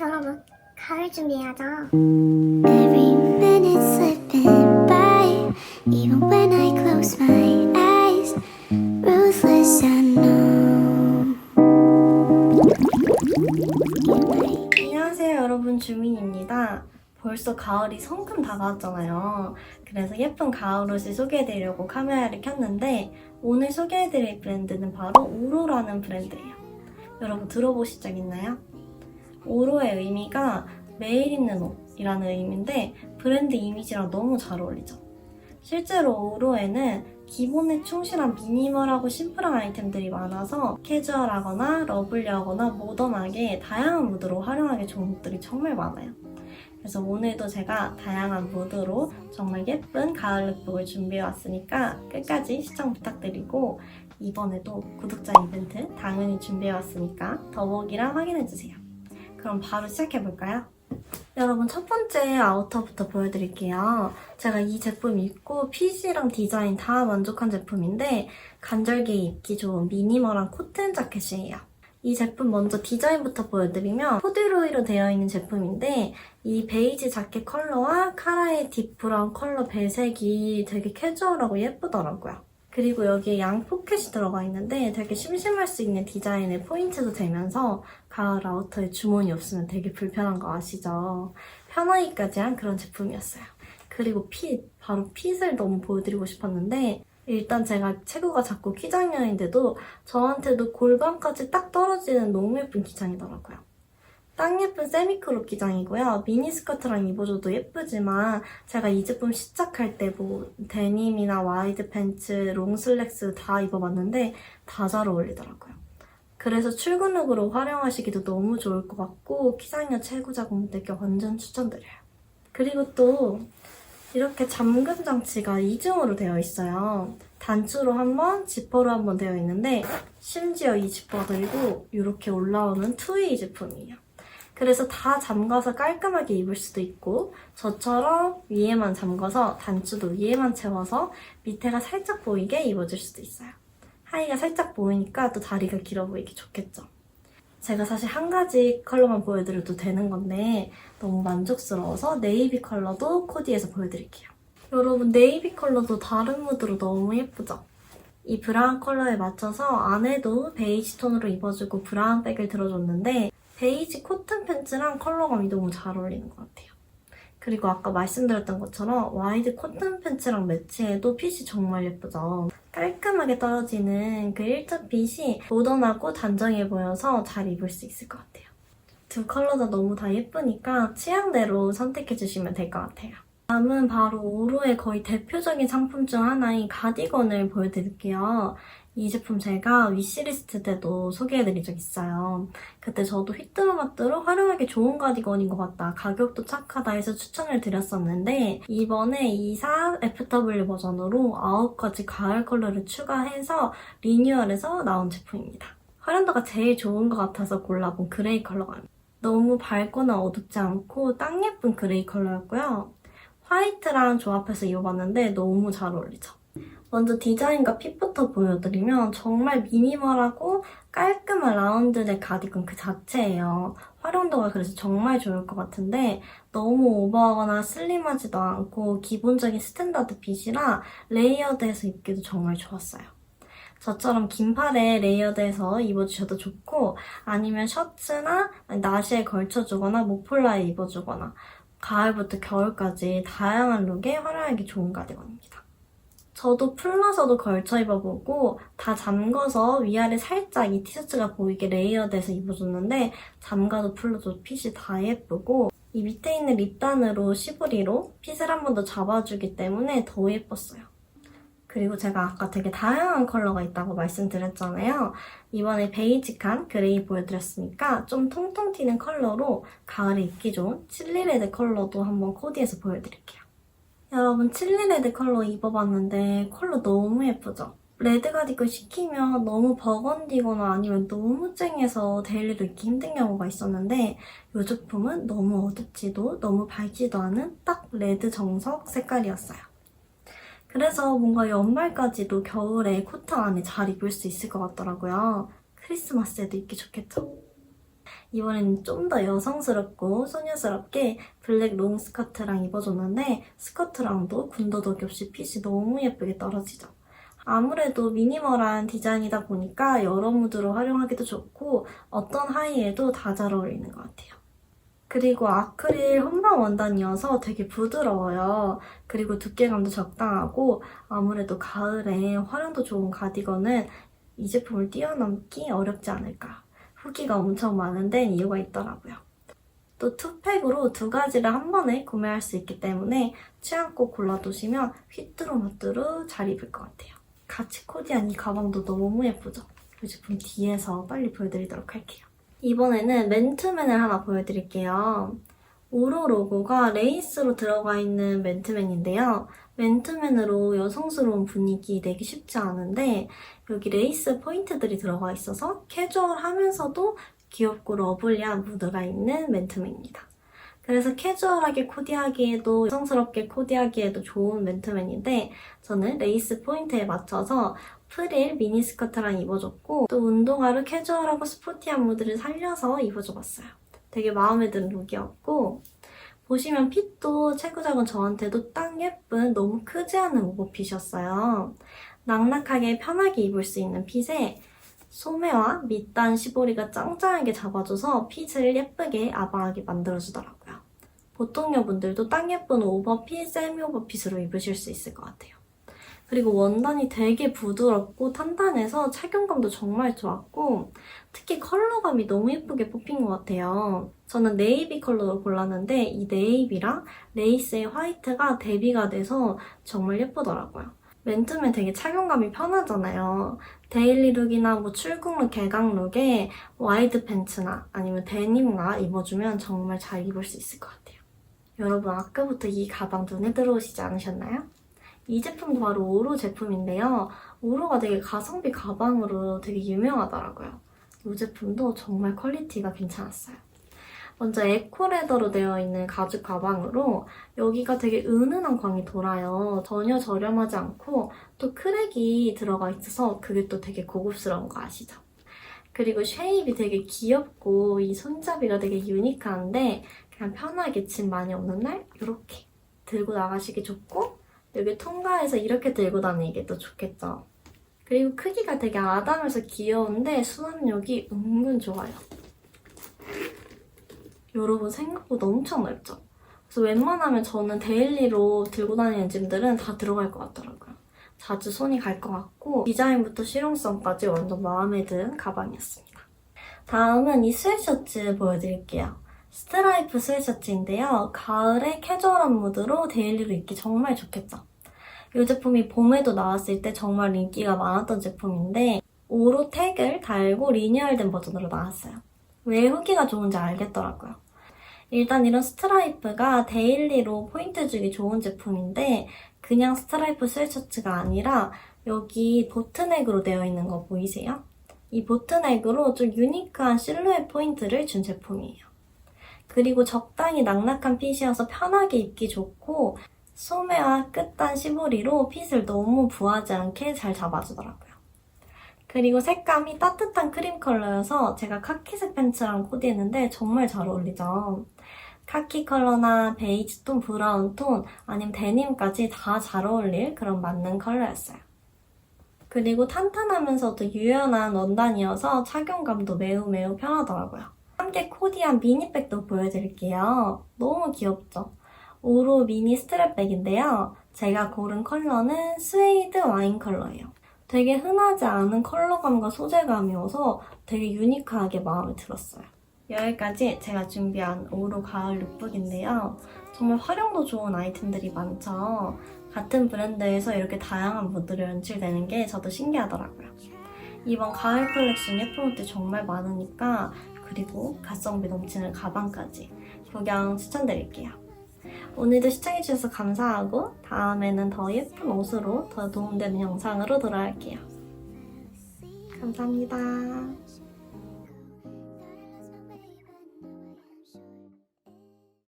여러분, 가을 준비해야죠. Every minute slipping by, even when I close my eyes. Ruthless, I know. 안녕하세요 여러분 주민입니다. 벌써 가을이 성큼 다가왔잖아요. 그래서 예쁜 가을 옷을 소개해드리려고 카메라를 켰는데 오늘 소개해드릴 브랜드는 바로 오로라는 브랜드예요. 여러분 들어보신 적 있나요? 오로의 의미가 매일 입는 옷이라는 의미인데 브랜드 이미지랑 너무 잘 어울리죠. 실제로 오로에는 기본에 충실한 미니멀하고 심플한 아이템들이 많아서 캐주얼하거나 러블리하거나 모던하게 다양한 무드로 활용하기 좋은 옷들이 정말 많아요. 그래서 오늘도 제가 다양한 무드로 정말 예쁜 가을 룩북을 준비해 왔으니까 끝까지 시청 부탁드리고 이번에도 구독자 이벤트 당연히 준비해 왔으니까 더보기랑 확인해 주세요. 그럼 바로 시작해 볼까요? 여러분 첫 번째 아우터부터 보여드릴게요. 제가 이 제품 입고 핏이랑 디자인 다 만족한 제품인데 간절기에 입기 좋은 미니멀한 코튼 자켓이에요. 이 제품 먼저 디자인부터 보여드리면 코듀로이로 되어 있는 제품인데 이 베이지 자켓 컬러와 카라의 딥브라운 컬러 배색이 되게 캐주얼하고 예쁘더라고요. 그리고 여기에 양 포켓이 들어가 있는데 되게 심심할 수 있는 디자인의 포인트도 되면서 가을 아우터에 주머니 없으면 되게 불편한 거 아시죠? 편하기까지 한 그런 제품이었어요. 그리고 핏, 바로 핏을 너무 보여드리고 싶었는데 일단 제가 체구가 작고 키장년인데도 저한테도 골반까지 딱 떨어지는 너무 예쁜 기장이더라고요. 딱 예쁜 세미크롭 기장이고요. 미니스커트랑 입어줘도 예쁘지만 제가 이 제품 시작할 때 뭐 데님이나 와이드 팬츠, 롱슬랙스 다 입어봤는데 다 잘 어울리더라고요. 그래서 출근룩으로 활용하시기도 너무 좋을 것 같고 키장년 체구 작업들께 완전 추천드려요. 그리고 또 이렇게 잠금 장치가 이중으로 되어 있어요. 단추로 한 번, 지퍼로 한 번 되어 있는데 심지어 이 지퍼가 그리고 이렇게 올라오는 투웨이 제품이에요. 그래서 다 잠가서 깔끔하게 입을 수도 있고 저처럼 위에만 잠가서 단추도 위에만 채워서 밑에가 살짝 보이게 입어줄 수도 있어요. 하의가 살짝 보이니까 또 다리가 길어 보이기 좋겠죠. 제가 사실 한 가지 컬러만 보여드려도 되는 건데 너무 만족스러워서 네이비 컬러도 코디해서 보여드릴게요. 여러분 네이비 컬러도 다른 무드로 너무 예쁘죠? 이 브라운 컬러에 맞춰서 안에도 베이지 톤으로 입어주고 브라운 백을 들어줬는데 베이지 코튼 팬츠랑 컬러감이 너무 잘 어울리는 것 같아요. 그리고 아까 말씀드렸던 것처럼 와이드 코튼 팬츠랑 매치해도 핏이 정말 예쁘죠. 깔끔하게 떨어지는 그 일자 핏이 모던하고 단정해 보여서 잘 입을 수 있을 것 같아요. 두 컬러 다 너무 다 예쁘니까 취향대로 선택해 주시면 될 것 같아요. 다음은 바로 오로의 거의 대표적인 상품 중 하나인 가디건을 보여드릴게요. 이 제품 제가 위시리스트 때도 소개해드린 적 있어요. 그때 저도 휘뚜루마뚜루 활용하기 좋은 가디건인 것 같다. 가격도 착하다 해서 추천을 드렸었는데 이번에 24 FW 버전으로 9가지 가을 컬러를 추가해서 리뉴얼해서 나온 제품입니다. 활용도가 제일 좋은 것 같아서 골라본 그레이 컬러가 너무 밝거나 어둡지 않고 딱 예쁜 그레이 컬러였고요. 화이트랑 조합해서 입어봤는데 너무 잘 어울리죠. 먼저 디자인과 핏부터 보여드리면 정말 미니멀하고 깔끔한 라운드넥 가디건 그 자체예요. 활용도가 그래서 정말 좋을 것 같은데 너무 오버하거나 슬림하지도 않고 기본적인 스탠다드 핏이라 레이어드해서 입기도 정말 좋았어요. 저처럼 긴 팔에 레이어드해서 입어주셔도 좋고 아니면 셔츠나 나시에 걸쳐주거나 모폴라에 입어주거나 가을부터 겨울까지 다양한 룩에 활용하기 좋은 가디건입니다. 저도 풀러서도 걸쳐 입어보고 다 잠궈서 위아래 살짝 이 티셔츠가 보이게 레이어드해서 입어줬는데 잠가도 풀러도 핏이 다 예쁘고 이 밑에 있는 립단으로 시보리로 핏을 한 번 더 잡아주기 때문에 더 예뻤어요. 그리고 제가 아까 되게 다양한 컬러가 있다고 말씀드렸잖아요. 이번에 베이직한 그레이 보여드렸으니까 좀 통통 튀는 컬러로 가을에 입기 좋은 칠리레드 컬러도 한번 코디해서 보여드릴게요. 여러분 칠리레드 컬러 입어봤는데 컬러 너무 예쁘죠? 레드 가디건 시키면 너무 버건디거나 아니면 너무 쨍해서 데일리로 입기 힘든 경우가 있었는데 이 제품은 너무 어둡지도 너무 밝지도 않은 딱 레드 정석 색깔이었어요. 그래서 뭔가 연말까지도 겨울에 코트 안에 잘 입을 수 있을 것 같더라고요. 크리스마스에도 입기 좋겠죠? 이번에는 좀더 여성스럽고 소녀스럽게 블랙 롱 스커트랑 입어줬는데 스커트랑도 군더더기 없이 핏이 너무 예쁘게 떨어지죠. 아무래도 미니멀한 디자인이다 보니까 여러 무드로 활용하기도 좋고 어떤 하의에도 다 잘 어울리는 것 같아요. 그리고 아크릴 혼방 원단이어서 되게 부드러워요. 그리고 두께감도 적당하고 아무래도 가을에 활용도 좋은 가디건은 이 제품을 뛰어넘기 어렵지 않을까. 후기가 엄청 많은 데는 이유가 있더라고요. 또 투팩으로 두 가지를 한 번에 구매할 수 있기 때문에 취향 껏 골라두시면 휘뚜루마뚜루 잘 입을 것 같아요. 같이 코디한 이 가방도 너무 예쁘죠? 이 제품 뒤에서 빨리 보여드리도록 할게요. 이번에는 맨투맨을 하나 보여드릴게요. 오로 로고가 레이스로 들어가 있는 맨투맨인데요. 맨투맨으로 여성스러운 분위기 내기 쉽지 않은데 여기 레이스 포인트들이 들어가 있어서 캐주얼하면서도 귀엽고 러블리한 무드가 있는 맨투맨입니다. 그래서 캐주얼하게 코디하기에도 여성스럽게 코디하기에도 좋은 맨투맨인데 저는 레이스 포인트에 맞춰서 프릴 미니스커트랑 입어줬고 또 운동화로 캐주얼하고 스포티한 무드를 살려서 입어줘봤어요. 되게 마음에 드는 룩이었고 보시면 핏도 체구 작은 저한테도 딱 예쁜 너무 크지 않은 오버핏이었어요. 낙낙하게 편하게 입을 수 있는 핏에 소매와 밑단 시보리가 짱짱하게 잡아줘서 핏을 예쁘게 아방하게 만들어주더라고요. 보통 여분들도 딱 예쁜 오버핏, 세미 오버핏으로 입으실 수 있을 것 같아요. 그리고 원단이 되게 부드럽고 탄탄해서 착용감도 정말 좋았고 특히 컬러감이 너무 예쁘게 뽑힌 것 같아요. 저는 네이비 컬러로 골랐는데 이 네이비랑 레이스의 화이트가 대비가 돼서 정말 예쁘더라고요. 맨투맨 되게 착용감이 편하잖아요. 데일리 룩이나 뭐 출국룩, 개강룩에 와이드 팬츠나 아니면 데님과 입어주면 정말 잘 입을 수 있을 것 같아요. 여러분 아까부터 이 가방 눈에 들어오시지 않으셨나요? 이 제품도 바로 오로 제품인데요. 오로가 되게 가성비 가방으로 되게 유명하더라고요. 이 제품도 정말 퀄리티가 괜찮았어요. 먼저 에코레더로 되어 있는 가죽 가방으로 여기가 되게 은은한 광이 돌아요. 전혀 저렴하지 않고 또 크랙이 들어가 있어서 그게 또 되게 고급스러운 거 아시죠? 그리고 쉐입이 되게 귀엽고 이 손잡이가 되게 유니크한데 그냥 편하게 짐 많이 없는 날 이렇게 들고 나가시기 좋고 여기 통과해서 이렇게 들고 다니기 또 좋겠죠. 그리고 크기가 되게 아담해서 귀여운데 수납력이 은근 좋아요. 여러분 생각보다 엄청 넓죠? 그래서 웬만하면 저는 데일리로 들고 다니는 짐들은 다 들어갈 것 같더라고요. 자주 손이 갈 것 같고 디자인부터 실용성까지 완전 마음에 든 가방이었습니다. 다음은 이 스웨셔츠 보여드릴게요. 스트라이프 스웨셔츠인데요. 가을에 캐주얼한 무드로 데일리로 입기 정말 좋겠죠. 이 제품이 봄에도 나왔을 때 정말 인기가 많았던 제품인데 오로 택을 달고 리뉴얼된 버전으로 나왔어요. 왜 후기가 좋은지 알겠더라고요. 일단 이런 스트라이프가 데일리로 포인트 주기 좋은 제품인데 그냥 스트라이프 스웨셔츠가 아니라 여기 보트넥으로 되어 있는 거 보이세요? 이 보트넥으로 좀 유니크한 실루엣 포인트를 준 제품이에요. 그리고 적당히 낙낙한 핏이어서 편하게 입기 좋고 소매와 끝단 시보리로 핏을 너무 부하지 않게 잘 잡아주더라고요. 그리고 색감이 따뜻한 크림 컬러여서 제가 카키색 팬츠랑 코디했는데 정말 잘 어울리죠. 카키 컬러나 베이지 톤, 브라운 톤, 아니면 데님까지 다 잘 어울릴 그런 맞는 컬러였어요. 그리고 탄탄하면서도 유연한 원단이어서 착용감도 매우 매우 편하더라고요. 함께 코디한 미니백도 보여드릴게요. 너무 귀엽죠? 오로 미니 스트랩백인데요. 제가 고른 컬러는 스웨이드 와인 컬러예요. 되게 흔하지 않은 컬러감과 소재감이어서 되게 유니크하게 마음에 들었어요. 여기까지 제가 준비한 오로 가을 룩북인데요. 정말 활용도 좋은 아이템들이 많죠. 같은 브랜드에서 이렇게 다양한 무드로 연출되는 게 저도 신기하더라고요. 이번 가을 컬렉션 예쁜 옷들 정말 많으니까 그리고 가성비 넘치는 가방까지 구경 추천드릴게요. 오늘도 시청해주셔서 감사하고 다음에는 더 예쁜 옷으로 더 도움되는 영상으로 돌아올게요. 감사합니다.